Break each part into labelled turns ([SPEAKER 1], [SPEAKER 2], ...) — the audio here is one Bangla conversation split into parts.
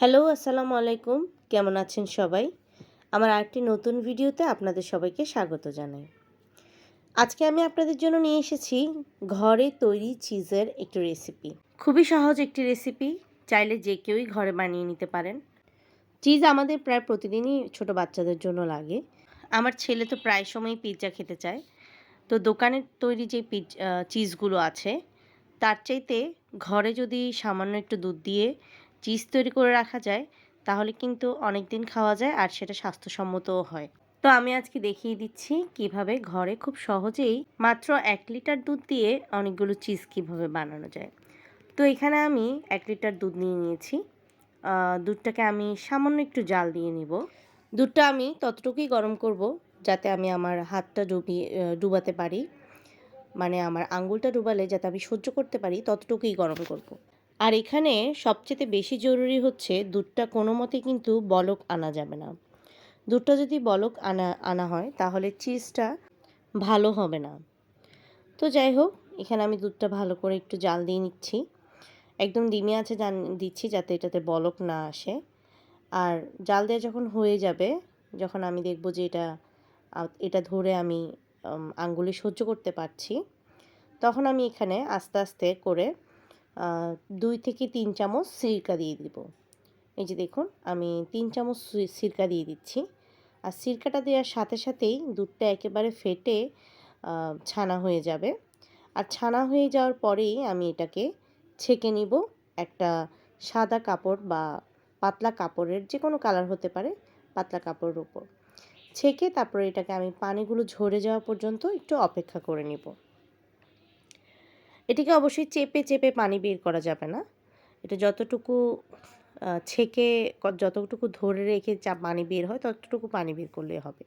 [SPEAKER 1] হ্যালো, আসসালামু আলাইকুম। কেমন আছেন সবাই? আমার আরেকটি নতুন ভিডিওতে আপনাদের সবাইকে স্বাগত জানাই। আজকে আমি আপনাদের জন্য নিয়ে এসেছি ঘরে তৈরি চিজের একটি রেসিপি খুবই সহজ একটি রেসিপি চাইলে যে কেউই ঘরে বানিয়ে নিতে পারেন। চিজ আমাদের প্রায় প্রতিদিনই ছোট বাচ্চাদের জন্য লাগে। আমার ছেলে তো প্রায় সময়ই পিৎজা খেতে চায়। তো দোকানের তৈরি যে চিজগুলো আছে, তার চাইতে ঘরে যদি সামান্য একটু দুধ দিয়ে চিজ তৈরি করে রাখা যায়, তাহলে কিন্তু অনেক দিন খাওয়া যায় আর সেটা স্বাস্থ্যসম্মতও হয়। তো আমি আজকে দেখিয়ে দিচ্ছি কীভাবে ঘরে খুব সহজেই মাত্র এক লিটার দুধ দিয়ে অনেকগুলো চিজ কীভাবে বানানো যায়। তো এখানে আমি এক লিটার দুধ নিয়ে নিয়েছি। দুধটাকে আমি সামান্য একটু জাল দিয়ে নিব। দুধটা আমি ততটুকুই গরম করব যাতে আমি আমার হাতটা ডুবিয়ে ডুবাতে পারি। মানে আমার আঙুলটা ডুবালে যাতে আমি সহ্য করতে পারি, ততটুকুই গরম করব। আর এখানে সবচেয়ে বেশি জরুরি হচ্ছে দুধটা কোনো মতে কিন্তু বলক আনা যাবে না। দুধটা যদি বলক আনা আনা হয়, তাহলে চিজটা ভালো হবে না। তো যাই হোক, এখানে আমি দুধটা ভালো করে একটু জাল দিয়ে নিচ্ছি। একদম ডিমে আছে জান, দিচ্ছি যাতে এটাতে বলক না আসে। আর জাল দেওয়া যখন হয়ে যাবে, যখন আমি দেখব যে এটা এটা ধরে আমি আঙ্গুলে সহ্য করতে পারছি, তখন আমি এখানে আস্তে আস্তে করে দুই থেকে তিন চামচ সিরকা দিয়ে দিব। এই যে দেখুন, আমি তিন চামচ সিরকা দিয়ে দিচ্ছি। আর সিরকাটা দেওয়ার সাথে সাথেই দুধটা একেবারে ফেটে ছানা হয়ে যাবে। আর ছানা হয়ে যাওয়ার পরেই আমি এটাকে ছেঁকে নিব। একটা সাদা কাপড় বা পাতলা কাপড়ের যে কোনো কালার হতে পারে, পাতলা কাপড়ের উপর। ছেঁকে তারপরে এটাকে আমি পানিগুলো ঝরে যাওয়া পর্যন্ত একটু অপেক্ষা করে নিব। এটিকে অবশ্যই চেপে চেপে পানি বের করা যাবে না। এটা যতটুকু ছেঁকে যতটুকু ধরে রেখে চা, পানি বের হয়, ততটুকু পানি বের করলে হবে।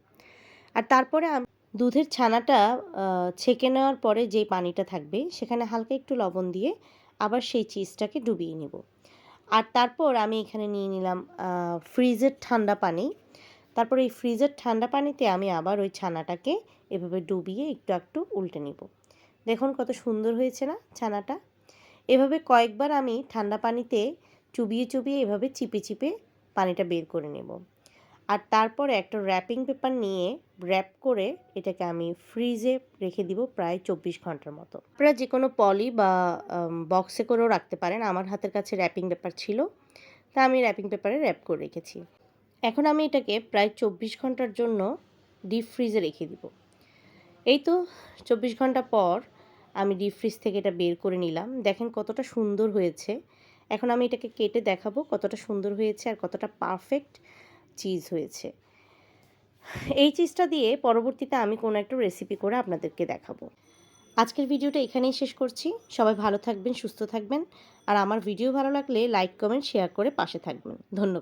[SPEAKER 1] আর তারপরে আমি, দুধের ছানাটা ছেঁকে নেওয়ার পরে যে পানিটা থাকবে, সেখানে হালকা একটু লবণ দিয়ে আবার সেই চিজটাকে ডুবিয়ে নেব। আর তারপর আমি এখানে নিয়ে নিলাম ফ্রিজের ঠান্ডা পানি। তারপর এই ফ্রিজের ঠান্ডা পানিতে আমি আবার ওই ছানাটাকে এভাবে ডুবিয়ে একটু একটু উল্টে নিব। দেখুন কত সুন্দর হয়েছে না ছানাটা। এভাবে কয়েকবার আমি ঠান্ডা পানিতে চুবিয়ে চুবিয়ে এভাবে চিপে চিপে পানিটা বের করে নেব। আর তারপরে একটা র্যাপিং পেপার নিয়ে র্যাপ করে এটাকে আমি ফ্রিজে রেখে দিব প্রায় চব্বিশ ঘণ্টার মতো। আপনারা যে কোনো পলি বা বক্সে করেও রাখতে পারেন। আমার হাতের কাছে র্যাপিং পেপার ছিল, তা আমি র্যাপিং পেপারে র্যাপ করে রেখেছি। এখন আমি এটাকে প্রায় চব্বিশ ঘণ্টার জন্য ডিপ ফ্রিজে রেখে দিব। এই তো চব্বিশ ঘণ্টা পর আমি ডিপ ফ্রিজ থেকে এটা বের করে নিলাম। দেখেন কতটা সুন্দর হয়েছে। এখন আমি এটাকে কেটে দেখাবো কতটা সুন্দর হয়েছে আর কতটা পারফেক্ট চিজ হয়েছে। এই চিজটা দিয়ে পরবর্তীতে আমি কোনো একটা রেসিপি করে আপনাদেরকে দেখাবো। আজকের ভিডিওটা এখানেই শেষ করছি। সবাই ভালো থাকবেন, সুস্থ থাকবেন। আর আমার ভিডিও ভালো লাগলে লাইক কমেন্ট শেয়ার করে পাশে থাকবেন। ধন্যবাদ।